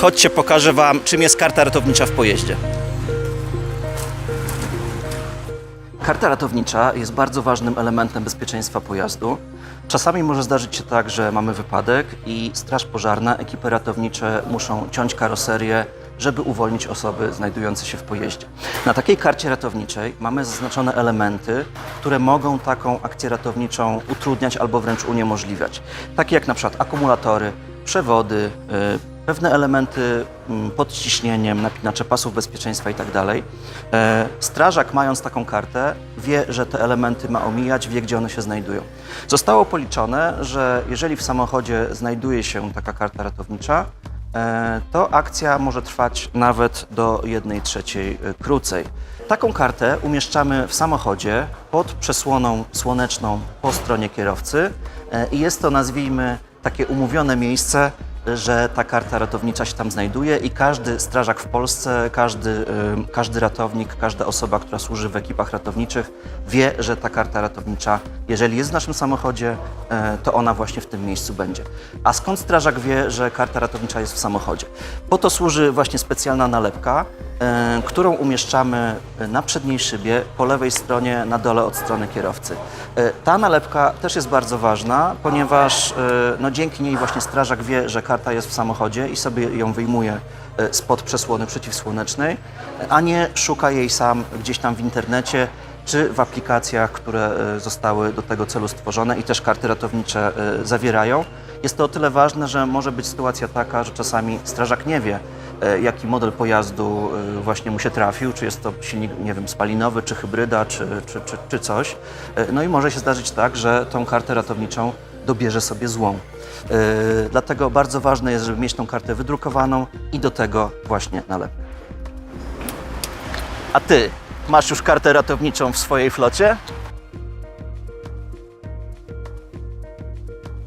Chodźcie, pokażę Wam, czym jest karta ratownicza w pojeździe. Karta ratownicza jest bardzo ważnym elementem bezpieczeństwa pojazdu. Czasami może zdarzyć się tak, że mamy wypadek i straż pożarna, ekipy ratownicze muszą ciąć karoserię, żeby uwolnić osoby znajdujące się w pojeździe. Na takiej karcie ratowniczej mamy zaznaczone elementy, które mogą taką akcję ratowniczą utrudniać albo wręcz uniemożliwiać. Takie jak na przykład akumulatory, przewody, y, pewne elementy mm, pod ciśnieniem, napinacze pasów bezpieczeństwa itd. E, Strażak mając taką kartę wie, że te elementy ma omijać, wie gdzie one się znajdują. Zostało policzone, że jeżeli w samochodzie znajduje się taka karta ratownicza, e, to akcja może trwać nawet do 1 trzeciej e, krócej. Taką kartę umieszczamy w samochodzie pod przesłoną słoneczną po stronie kierowcy i jest to, nazwijmy, takie umówione miejsce, że ta karta ratownicza się tam znajduje i każdy strażak w Polsce, każdy, każdy ratownik, każda osoba, która służy w ekipach ratowniczych wie, że ta karta ratownicza, jeżeli jest w naszym samochodzie, e, to ona właśnie w tym miejscu będzie. A skąd strażak wie, że karta ratownicza jest w samochodzie? Po to służy właśnie specjalna nalepka, e, którą umieszczamy na przedniej szybie, po lewej stronie, na dole od strony kierowcy. E, Ta nalepka też jest bardzo ważna, ponieważ no, dzięki niej właśnie strażak wie, że karta jest w samochodzie i sobie ją wyjmuje e, spod przesłony przeciwsłonecznej, a nie szuka jej sam gdzieś tam w internecie czy w aplikacjach, które e, zostały do tego celu stworzone i też karty ratownicze e, zawierają. Jest to o tyle ważne, że może być sytuacja taka, że czasami strażak nie wie, jaki model pojazdu właśnie mu się trafił, czy jest to silnik, nie wiem, spalinowy, czy hybryda, czy, czy, czy, czy coś. No i może się zdarzyć tak, że tą kartę ratowniczą dobierze sobie złą. E, Dlatego bardzo ważne jest, żeby mieć tą kartę wydrukowaną i do tego właśnie nalepkę. A ty masz już kartę ratowniczą w swojej flocie?